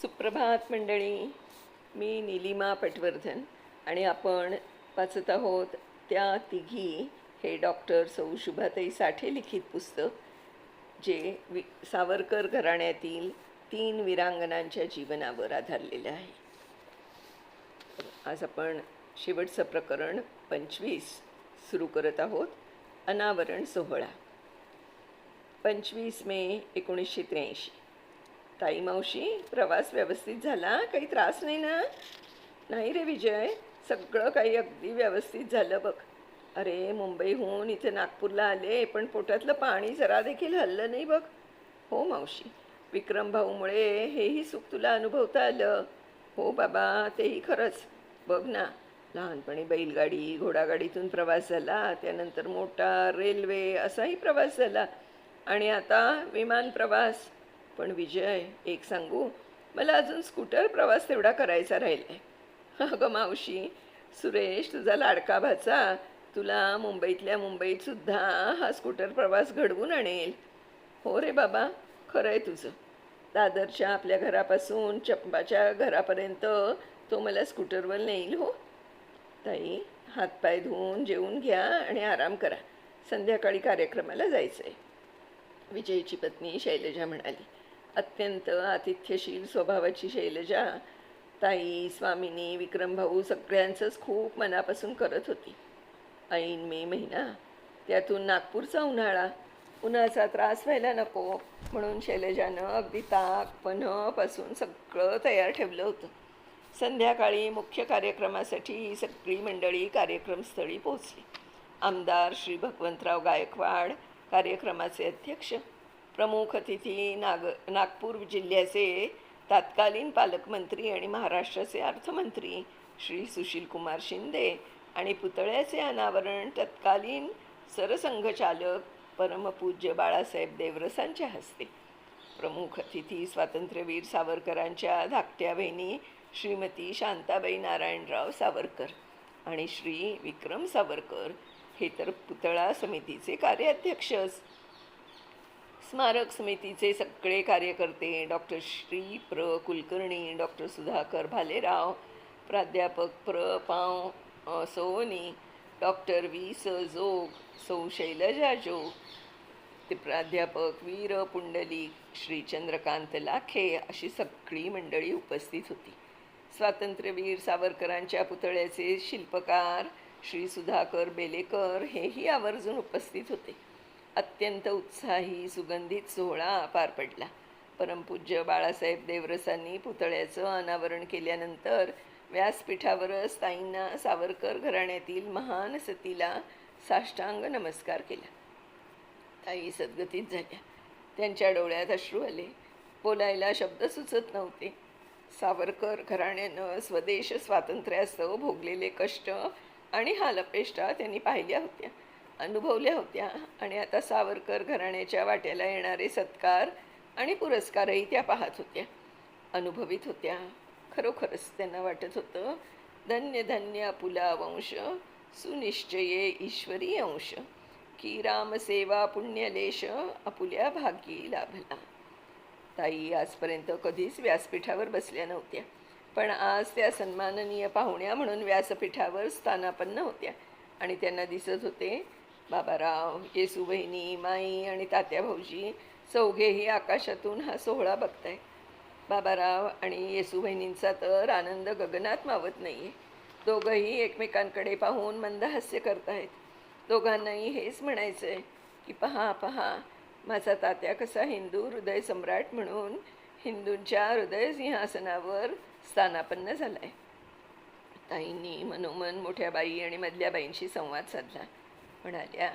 सुप्रभात मंडळी. मी निलिमा पटवर्धन आणि आपण वाचत आहोत त्या तिघी हे डॉक्टर सौ शुभाताई साठे लिखित पुस्तक जे वि सावरकर घराण्यातील तीन वीरांगनांच्या जीवनावर आधारलेलं आहे. आज आपण शेवटचं प्रकरण पंचवीस सुरू करत आहोत अनावरण सोहळा. पंचवीस मे एकोणीसशे त्र्याऐंशी. ताई मावशी प्रवास व्यवस्थित झाला? काही त्रास नाही ना? नाही रे विजय सगळं काही अगदी व्यवस्थित झालं बघ. अरे मुंबईहून इथे नागपूरला आले पण पोटातलं पाणी जरा देखील हल्लं नाही बघ. हो मावशी विक्रम भाऊमुळे हेही सुख तुला अनुभवता आलं. हो बाबा तेही खरंच. बघ ना लहानपणी बैलगाडी घोडागाडीतून प्रवास झाला त्यानंतर मोटार रेल्वे असाही प्रवास झाला. आणि आता विमान प्रवास. पण विजय एक सांगू मला अजून स्कूटर प्रवास तेवढा करायचा राहिला आहे अगं मावशी सुरेश तुझा लाडका भाचा तुला मुंबईतल्या मुंबईतसुद्धा हा स्कूटर प्रवास घडवून आणेल. हो रे बाबा खरं आहे तुझं. दादरच्या आपल्या घरापासून चंपाच्या घरापर्यंत तो मला स्कूटरवर नेईल हो. ताई हातपाय धुवून जेवून घ्या आणि आराम करा. संध्याकाळी कार्यक्रमाला जायचं आहे विजयची पत्नी शैलजा म्हणाली अत्यंत आतिथ्यशील स्वभावाची शैलजा. ताई स्वामिनी विक्रमभाऊ सगळ्यांचंच खूप मनापासून करत होती. ऐन मे महिना त्यातून नागपूरचा उन्हाळा. उन्हाचा त्रास व्हायला नको म्हणून शैलजानं अगदी ताक पन्हपासून सगळं तयार ठेवलं होतं. संध्याकाळी मुख्य कार्यक्रमासाठी सगळी मंडळी कार्यक्रमस्थळी पोचली आमदार श्री भगवंतराव गायकवाड कार्यक्रमाचे अध्यक्ष प्रमुख अतिथी नाग नागपूर जिल्ह्याचे तत्कालीन पालकमंत्री आणि महाराष्ट्राचे अर्थमंत्री श्री सुशीलकुमार शिंदे आणि पुतळ्याचे अनावरण तत्कालीन सरसंघचालक परमपूज्य बाळासाहेब देवरसांच्या हस्ते. प्रमुख अतिथी स्वातंत्र्यवीर सावरकरांच्या धाकट्या बहिणी श्रीमती शांताबाई नारायणराव सावरकर आणि श्री विक्रम सावरकर हे तर पुतळा समितीचे कार्याध्यक्षच स्मारक समितीचे सगळे कार्यकर्ते डॉक्टर श्री प्र कुलकर्णी डॉक्टर सुधाकर भालेराव प्राध्यापक प्र पाव सोनी डॉक्टर वी स जोग सौ शैलजा जोग ते प्राध्यापक वीर पुंडलिक श्री चंद्रकांत लाखे अशी सगळी मंडळी उपस्थित होती. स्वातंत्र्यवीर सावरकरांच्या पुतळ्याचे शिल्पकार श्री सुधाकर बेलेकर हेही आवर्जून उपस्थित होते. अत्यंत उत्साही सुगंधित सोहळा पार पडला. परमपूज्य बाळासाहेब देवरसांनी पुतळ्याचं अनावरण केल्यानंतर व्यासपीठावरच ताईंना सावरकर घराण्यातील महान सतीला साष्टांग नमस्कार केला. ताई सद्गतीत झाल्या. त्यांच्या डोळ्यात अश्रू आले. बोलायला शब्द सुचत नव्हते. सावरकर घराण्यानं स्वदेश स्वातंत्र्यास्तव भोगलेले कष्ट आणि हालपेष्टा त्यांनी पाहिल्या होत्या. अनुभवल्या होत्या. आणि आता सावरकर घराण्याच्या वाट्याला येणारे सत्कार आणि पुरस्कारही त्या पाहत होत्या. अनुभवित होत्या. खरोखरच त्यांना वाटत होतं धन्य धन्य अपुला वंश सुनिश्चये ईश्वरी अंश. की रामसेवा पुण्यलेश अपुल्या भागी लाभला. ताई आजपर्यंत कधीच व्यासपीठावर बसल्या नव्हत्या. पण आज त्या सन्माननीय पाहुण्या म्हणून व्यासपीठावर स्थानापन्न होत्या. आणि त्यांना दिसत होते बाबाराव येसू बहिणी माई आणि तात्या भाऊजी चौघेही आकाशातून हा सोहळा बघताय बाबाराव आणि येसू बहिणींचा तर आनंद गगनात मावत नाही आहे दोघंही एकमेकांकडे पाहून मंदहास्य करतायत. दोघांनाही हेच म्हणायचं आहे की पहा पहा माझा तात्या कसा हिंदू हृदय सम्राट म्हणून हिंदूंच्या हृदय सिंहासनावर स्थानापन्न झाला आहे ताईंनी मनोमन मोठ्या बाई आणि मधल्या बाईंशी संवाद साधला. म्हणाल्या.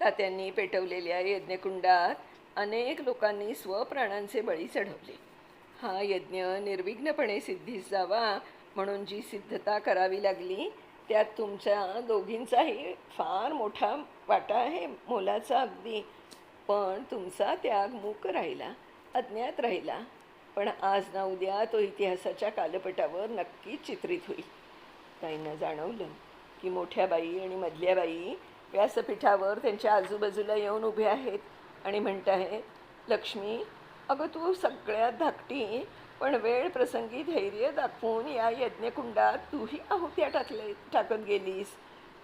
तात्यांनी पेटवलेल्या यज्ञकुंडात अनेक लोकांनी स्वप्राणांचे बळी चढवले. हा यज्ञ निर्विघ्नपणे सिद्धीस जावा म्हणून जी सिद्धता करावी लागली त्यात तुमच्या दोघींचाही फार मोठा वाटा आहे मोलाचा अगदी. पण तुमचा त्याग मूक राहिला अज्ञात राहिला. पण आज ना उद्या तो इतिहासाच्या कालपटावर नक्कीच चित्रित होईल. ताईंना जाणवलं की मोठ्या बाई आणि मधल्या बाई व्यासपीठावर त्यांच्या आजूबाजूला येऊन उभे आहेत आणि म्हणत आहेत लक्ष्मी अगं तू सगळ्यात धाकटी पण वेळ प्रसंगी धैर्य दाखवून या यज्ञकुंडात तूही आहुत्या टाकले टाकत गेलीस.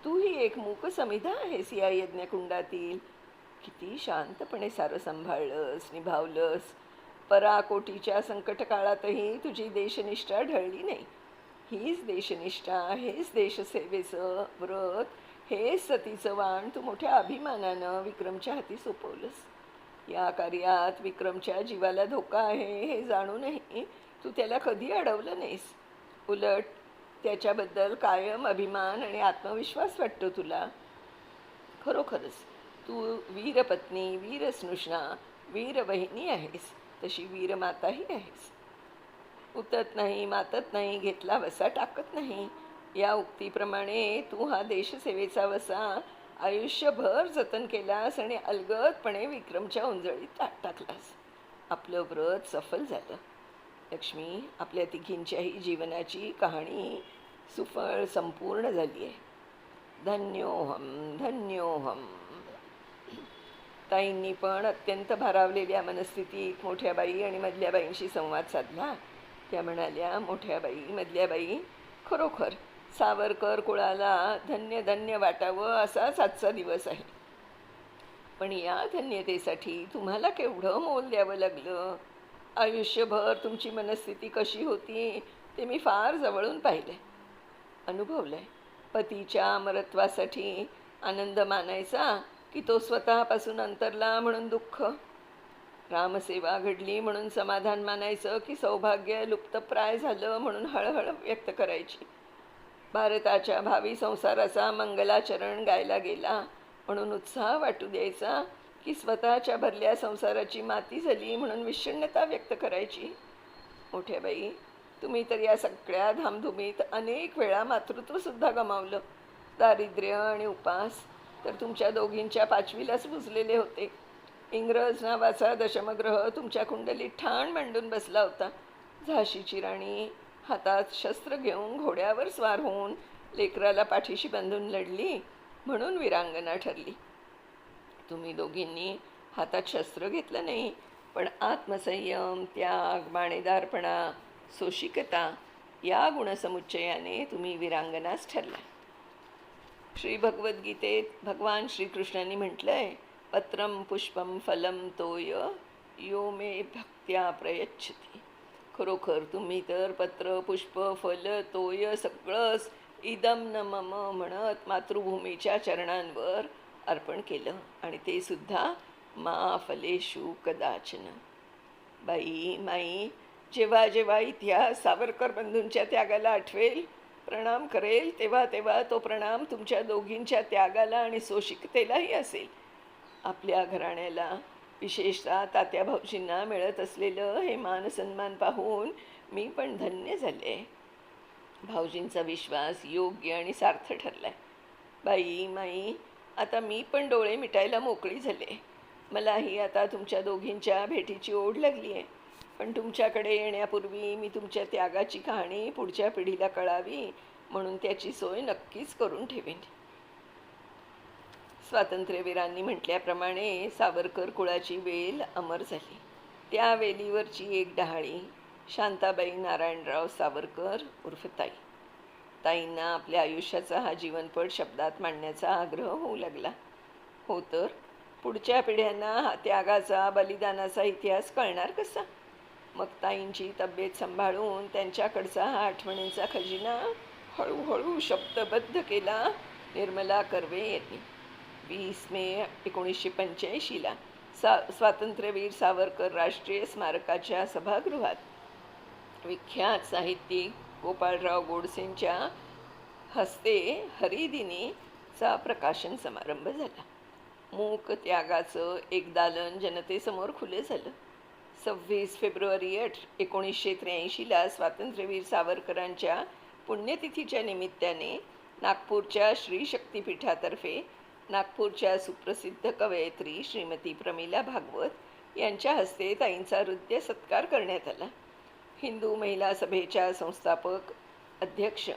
तूही एक मूक समिधा आहेस या यज्ञकुंडातील. किती शांतपणे सारं सांभाळलंस निभावलंस. पराकोटीच्या संकट काळातही तुझी देशनिष्ठा ढळली नाही. हीच देशनिष्ठा हेच देशसेवेचं व्रत. हे सतीचं वाण तू मोठ्या अभिमानानं विक्रमच्या हाती सोपवलंस. या कार्यात विक्रमच्या जीवाला धोका आहे हे जाणूनही तू त्याला कधी अडवलं नाहीस. उलट त्याच्याबद्दल कायम अभिमान आणि आत्मविश्वास वाटतो तुला. खरोखरच तू वीरपत्नी वीरस्नुषा वीरवहिनी आहेस. तशी वीरमाताही आहेस. उतत नाही मातत नाही घेतला वसा टाकत नाही. या उक्तीप्रमाणे तू हा देशसेवेचा वसा आयुष्यभर जतन केलास आणि अलगदपणे विक्रमच्या उंजळीत ताट टाकलास. आपलं व्रत सफल झालं. लक्ष्मी आपल्या तिघींच्याही जीवनाची कहाणी सुफळ संपूर्ण झाली आहे. धन्योहम धन्योहम ताईंनी पण अत्यंत भारावलेल्या मनस्थितीत मोठ्या बाई आणि मधल्या बाईंशी संवाद साधला. त्या म्हणाल्या मोठ्या बाई मधल्या बाई खरोखर सावरकर कुळाला धन्य धन्य वाटावं असाच आजचा दिवस आहे. पण या धन्यतेसाठी तुम्हाला केवढं मोल द्यावं लागलं? आयुष्यभर तुमची मनस्थिती कशी होती ते मी फार जवळून पाहिलं. आहे अनुभवलं आहे पतीच्या अमरत्वासाठी आनंद मानायचा की तो स्वतःपासून अंतरला म्हणून दुःख? रामसेवा घडली म्हणून समाधान मानायचं की सौभाग्य लुप्तप्राय झालं म्हणून हळहळ व्यक्त करायची? भारताच्या भावी संसाराचा मंगलाचरण गायला गेला. म्हणून उत्साह वाटू द्यायचा की स्वतःच्या भरल्या संसाराची माती झाली म्हणून विषण्णता व्यक्त करायची. मोठ्या बाई तुम्ही तर या सगळ्या धामधुमीत अनेक वेळा मातृत्वसुद्धा गमावलं. दारिद्र्य आणि उपास तर तुमच्या दोघींच्या पाचवीलाच बुजलेले होते. इंग्रज नावाचा दशमग्रह तुमच्या कुंडलीत ठाण मांडून बसला होता. झाशीची राणी हातात शस्त्र घेऊन घोड्यावर स्वार होऊन लेकराला पाठीशी बांधून लढली म्हणून वीरांगना ठरली. तुम्ही दोघींनी हातात शस्त्र घेतलं नाही पण आत्मसंयम त्याग बाणेदारपणा सोशिकता या गुणसमुच्चयाने तुम्ही वीरांगनाच ठरला श्री भगवद्गीतेत भगवान श्रीकृष्णांनी म्हटलं आहे पत्रम पुष्पम फलम तोय यो मे भक्त्या प्रयच्छती. खरोखर तुम्ही तर पत्र पुष्प फल तोय सगळंच इदम न मम म्हणत मातृभूमीच्या चरणांवर अर्पण केलं आणि ते सुद्धा मा फलेशू कदाचन. बाई माई जेव्हा जेव्हा इतिहास सावरकर बंधूंच्या त्यागाला आठवेल प्रणाम करेल तेव्हा तेव्हा तो प्रणाम तुमच्या दोघींच्या त्यागाला आणि सोशिकतेलाही असेल. आपल्या घराण्याला विशेषतः तात्या भाऊजींना मिळत असलेलं हे मानसन्मान पाहून मी पण धन्य झाले. भाऊजींचा विश्वास योग्य आणि सार्थ ठरलाय. बाई माई आता मी पण डोळे मिटायला मोकळी झाले. मलाही आता तुमच्या दोघींच्या भेटीची ओढ लागली आहे. पण तुमच्याकडे येण्यापूर्वी मी तुमच्या त्यागाची कहाणी पुढच्या पिढीला कळावी म्हणून त्याची सोय नक्कीच करून ठेवेन. स्वातंत्र्यवीरांनी म्हटल्याप्रमाणे सावरकर कुळाची वेल अमर झाली. त्या वेलीवरची एक डहाळी शांताबाई नारायणराव सावरकर उर्फ ताई. ताईंना आपल्या आयुष्याचा हा जीवनपट शब्दात मांडण्याचा आग्रह होऊ लागला. हो तर पुढच्या पिढ्यांना हा त्यागाचा बलिदानाचा इतिहास कळणार कसा? मग ताईंची तब्येत सांभाळून त्यांच्याकडचा हा आठवणींचा खजिना हळूहळू शब्दबद्ध केला निर्मला कर्वे यांनी. वीस मे एकोणीसशे पंच्याऐंशीला सा स्वातंत्र्यवीर सावरकर राष्ट्रीय स्मारकाच्या सभागृहात. विख्यात साहित्यिक गोपाळराव गोडसेंच्या हस्ते हरिदिनीचा प्रकाशन समारंभ झाला. मूक त्यागाचं एक दालन जनतेसमोर खुले झालं. सव्वीस फेब्रुवारी अठ एकोणीसशे त्र्याऐंशीला स्वातंत्र्यवीर सावरकरांच्या पुण्यतिथीच्या निमित्ताने नागपूरच्या श्री शक्तिपीठातर्फे नागपूरच्या सुप्रसिद्ध कवयित्री श्रीमती प्रमिला भागवत यांच्या हस्ते ताईंचा हृदय सत्कार करण्यात आला. हिंदू महिला सभेच्या संस्थापक अध्यक्ष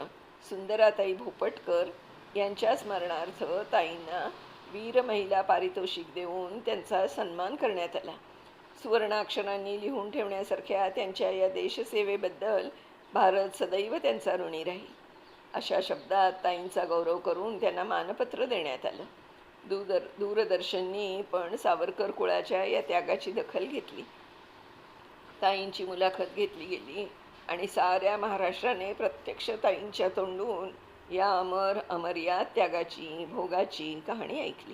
सुंदराताई भोपटकर यांच्या स्मरणार्थ ताईंना वीर महिला पारितोषिक देऊन त्यांचा सन्मान करण्यात आला. सुवर्णाक्षरांनी लिहून ठेवण्यासारख्या त्यांच्या या देशसेवेबद्दल भारत सदैव त्यांचा ऋणी राहील. अशा शब्दात ताईंचा गौरव करून त्यांना मानपत्र देण्यात आलं. दूरदर दूरदर्शननी पण सावरकर कुळाच्या या त्यागाची दखल घेतली. ताईंची मुलाखत घेतली गेली आणि साऱ्या महाराष्ट्राने प्रत्यक्ष ताईंच्या तोंडून या अमर अमर या त्यागाची भोगाची कहाणी ऐकली.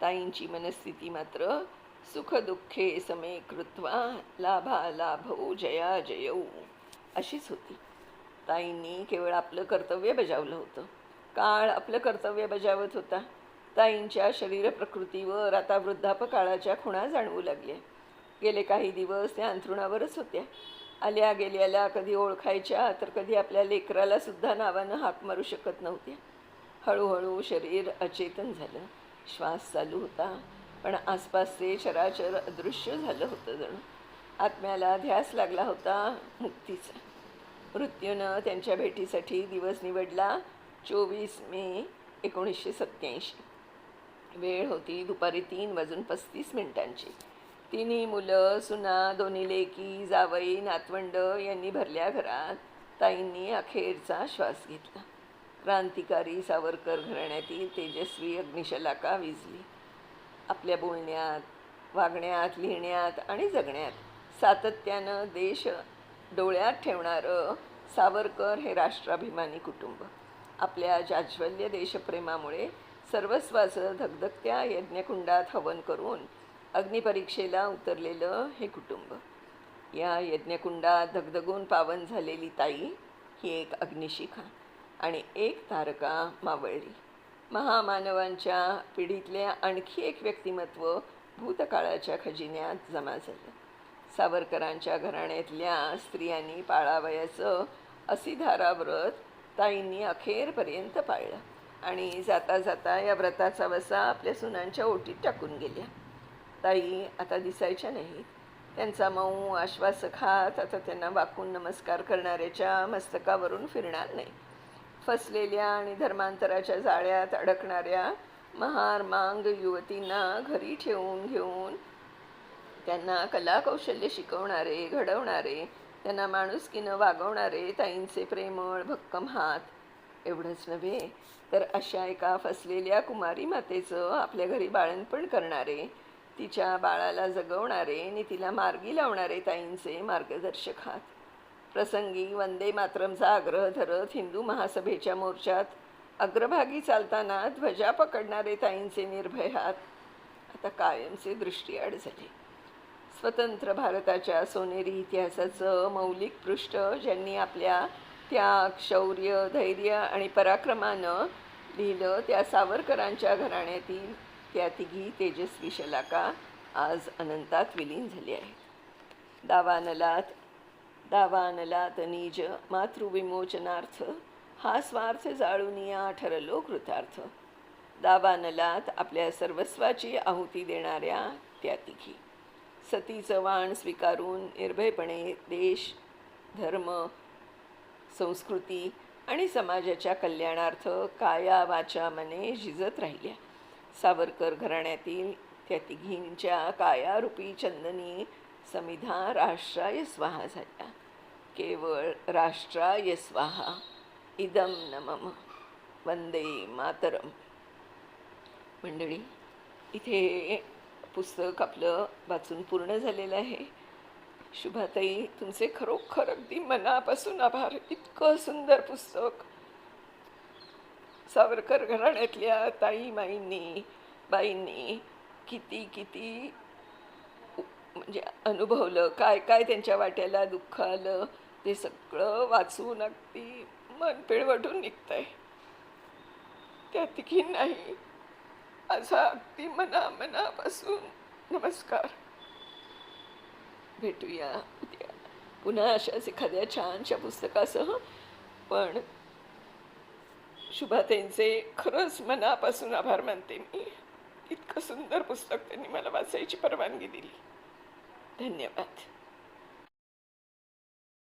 ताईंची मनस्थिती मात्र सुखदुःखे समे कृत्वा लाभा लाभौ जया जयऊ अशीच होती. ताईंनी केवळ आपलं कर्तव्य बजावलं होतं. काळ आपलं कर्तव्य बजावत होता. ताईंच्या शरीर प्रकृतीवर आता वृद्धापकाळाच्या खुणा जाणवू लागल्या. गेले काही दिवस त्या अंथरुणावरच होत्या. आल्या गेल्याला कधी ओळखायच्या तर कधी आपल्या लेकराला सुद्धा नावानं हाक मारू शकत नव्हत्या. हळूहळू शरीर अचेतन झालं. श्वास चालू होता पण आसपासचे चराचर अदृश्य झालं होतं जणू. आत्म्याला ध्यास लागला होता मुक्तीचा. मृत्यूनं त्यांच्या भेटीसाठी दिवस निवडला चोवीस मे एकोणीसशे सत्याऐंशी वेळ होती दुपारी तीन वाजून पस्तीस मिनिटांची. तिन्ही मुलं सुना दोन्ही लेकी जावई नातवंड यांनी भरल्या घरात. ताईंनी अखेरचा श्वास घेतला. क्रांतिकारी सावरकर घराण्यातील तेजस्वी अग्निशलाका विजली. आपल्या बोलण्यात वागण्यात लिहिण्यात आणि जगण्यात सातत्यानं देश डोळ्यात ठेवणारं सावरकर हे राष्ट्राभिमानी कुटुंब. आपल्या जाज्वल्य देशप्रेमामुळे सर्वस्वाचं धगधगत्या यज्ञकुंडात हवन करून अग्निपरीक्षेला उतरलेलं हे कुटुंब. या यज्ञकुंडात धगधगून पावन झालेली ताई ही एक अग्निशिखा आणि एक तारका मावळली. महामानवांच्या पिढीतल्या आणखी एक व्यक्तिमत्व भूतकाळाच्या खजिन्यात जमा झालं. सावरकरांच्या घराण्यातल्या स्त्रियांनी पाळावयाचं असिधारा व्रत ताईंनी अखेरपर्यंत पाळलं. आणि जाता जाता या व्रताचा वसा आपल्या सुनांच्या ओटीत टाकून गेल्या. ताई आता दिसायच्या नाहीत. त्यांचा मऊ आश्वासक हात आता त्यांना वाकून नमस्कार करणाऱ्याच्या मस्तकावरून फिरणार नाही. फसलेल्या आणि धर्मांतराच्या जाळ्यात अडकणाऱ्या महार मांग युवतींना घरी ठेवून घेऊन त्यांना कलाकौशल्य शिकवणारे घडवणारे त्यांना माणुसकीनं वागवणारे ताईंचे प्रेमळ भक्कम हात एवढंच नव्हे तर अशा एका फसलेल्या कुमारी मातेचं आपल्या घरी बाळणपण करणारे तिच्या बाळाला जगवणारे आणि तिला मार्गी लावणारे ताईंचे मार्गदर्शक हात. प्रसंगी वंदे मातरमचा आग्रह धरत हिंदू महासभेच्या मोर्चात अग्रभागी चालताना ध्वजा पकडणारे ताईंचे निर्भय हात आता कायमचे दृष्टीआड झाले. स्वतंत्र भारताच्या सोनेरी इतिहासाचं मौलिक पृष्ठ ज्यांनी आपल्या त्याग शौर्य धैर्य आणि पराक्रमानं लिहिलं त्या सावरकरांच्या घराण्यातील त्या तिघी तेजस्वी शलाका आज अनंतात विलीन झाली आहेत. दावानलात दावानलात निज मातृविमोचनार्थ हा स्वार्थ जाळून या ठरलो कृतार्थ. दावानलात आपल्या सर्वस्वाची आहुती देणाऱ्या त्या तिघी. सतीचं वाण स्वीकारून निर्भयपणे देश धर्म संस्कृती आणि समाजाच्या कल्याणार्थ काया वाचा मने झिजत राहिल्या. सावरकर घराण्यातील त्या तिघींच्या कायारूपी चंदनी समिधा राष्ट्राय स्वाहा झाल्या. केवळ राष्ट्राय स्वाहा इदम नमम वंदे मातरम. मंडळी इथे पुस्तक आपलं वाचून पूर्ण झालेलं आहे. शुभाताई तुमचे खरोखर अगदी मनापासून आभार. इतकं सुंदर पुस्तक. सावरकर घराण्यातल्या ताई माईंनी बाईंनी किती किती म्हणजे अनुभवलं काय काय त्यांच्या वाट्याला दुःख आलं ते सगळं वाचून अगदी मन पिळवटून निघतंय. त्या तिघी नाही असा अगदी मना मनापासून नमस्कार. भेटूया. उद्या पुन्हा अशाच एखाद्या छानशा पुस्तकासह. पण शुभाताईंचे खरंच मनापासून आभार मानते मी. इतकं सुंदर पुस्तक त्यांनी मला वाचायची परवानगी दिली. धन्यवाद.